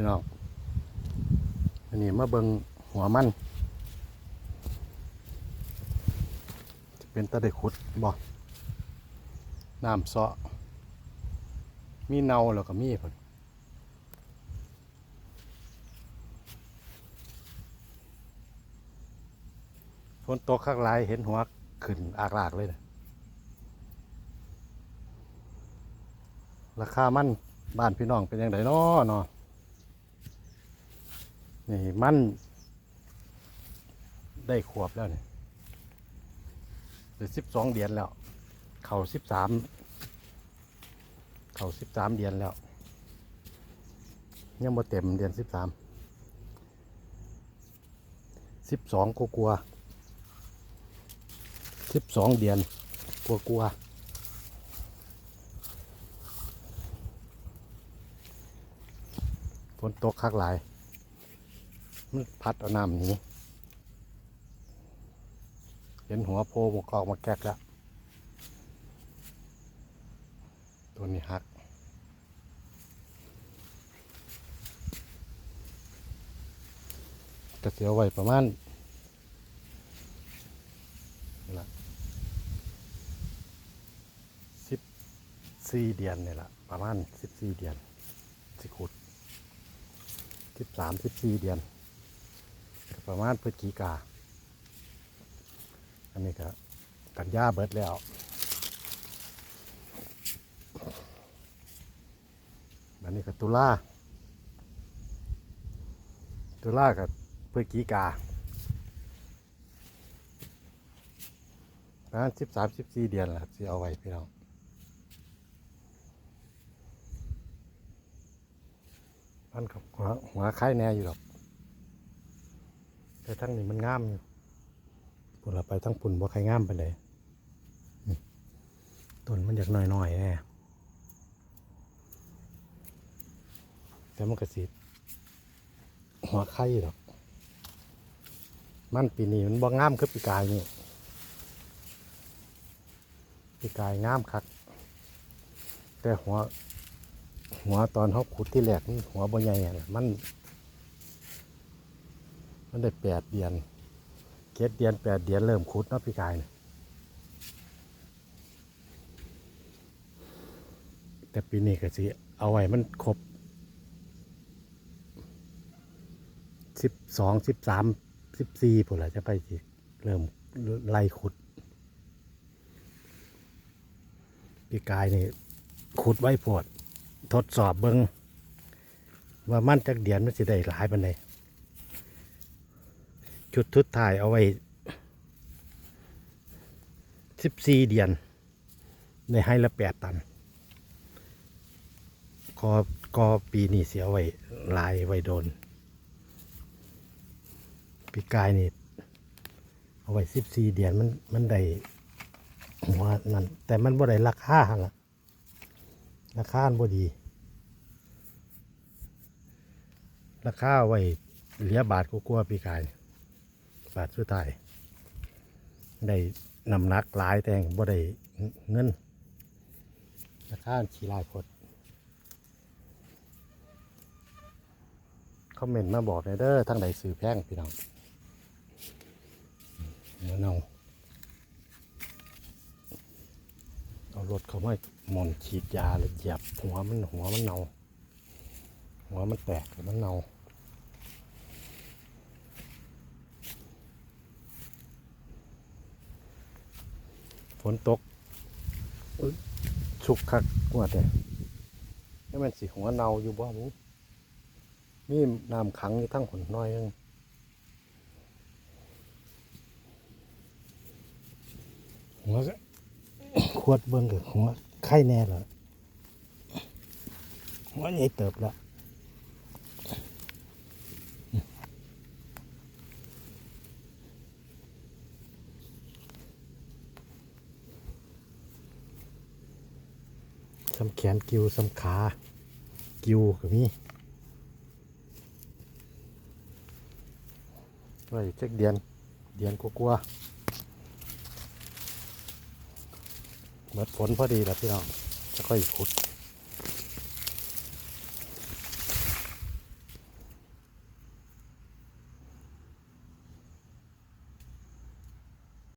พี่น้องอันนี้มาเบิงหัวมันจะเป็นตะได้ขุดบ่น้ำเซาะมีเนาแล้วก็มีผลฝนตกข้างลายเห็นหัวขึ้นอากลากเลยนะราคามันบ้านพี่น้องเป็นยังไงนาะเนาะ นี่มัน ได้ขวบแล้วเนี่หรือสิบสองเดือนแล้ว เข่าสิบสาม เข่าสิบสามเดือนแล้ว ยังบ่เต็มเดือนสิบสาม สิบสองกลัวสิบสองเดือนกลัวกลัวฝนตกคักหลาย มันพัดเอาน้ำหนี้เห็นหัวโพมกอกมาแก๊กแล้ว ตัวนี้หักกระเสียวไว้ประมาณสิบสี่เดือนเนี่ยละประมาณสิบสี่เดือนสิขุดสิบสามสิบสี่เดือน ประมาณพฤศจิกา อันนี้ก็กันยาเบิดแล้วอันนี้ก็ตุลาตุลากับพฤศจิกาประมาณสิบสามสิบสี่เดือนแหละที่เอาไว้พี่น้องพันกับหัวหัวไข่แน่อยู่หรอก แต่ทั้งนี้มันงามอยู่ปุ่นเราไปทั้งปุ่นบ่ไข่งามไปเลยต้นมันอยากหน่อยๆแน่แต่มันก็สิหัวไข่ดอก มันปีนี้มันบ่งามคือปีกายนี่ปีกายงามคัก แต่หัว หัวตอนเขาขุดที่แรกนี่หัวบ่ใหญ่อะน่ะมัน มันได้แปดเดือนเจ็ดเดือนแปดเดือนเริ่มขุดเนาะปีกายนี่แต่ปีนี้ก็สิเอาไว้มันครบสิบสองสิบสามสิบสี่ผุนละจะไปสิเริ่มไล่ขุดปีกายนี่ขุดไว้โพดทดสอบเบิงว่ามันจากเดียนมันสิได้หลายปันใด จุดทุดถ่ายเอาไว้สิบสี่เดียนในให้ละแปดตันก็ก็ปีนี้เสียไว้ลายไว้โดน ปีกายนี่เอาไว้สิบสี่เดือนมันมันได้หัวนั่นแต่มันบ่ได้ราคาหั่นล่ะราคาบ่ดี ราคาไว้เหลือบาทกลัวปีกายาสุดท้าย ได้นำนักหลายแต่งบ่ได้เงินราคาขี้ลายพดคอมเมนต์มาบอกหน่อยเด้อทางใดซื้อแพงพี่น้องเดี๋ยวเอาเอารถเขาไมาหมอนฉีดยาเลยเหยียบหัวมันหัวมันเนาหัวมันแตกมันเนา นตกชุกคักกว่าแต่ให้มันสิหัวเนาอยู่บ่หมูมีน้ำขังอยู่ทั้งขนน้อยนึงหัวก็ขวดเบิ้งกับหัวไข่แน่เลยหัวใหญ่เติบแล้ว สำแขนกิวสำขากิวก็มีไว้เช็คเดียน เดียนกลัวๆหมดฝนพอดีแล้วพี่น้องจะค่อยขุด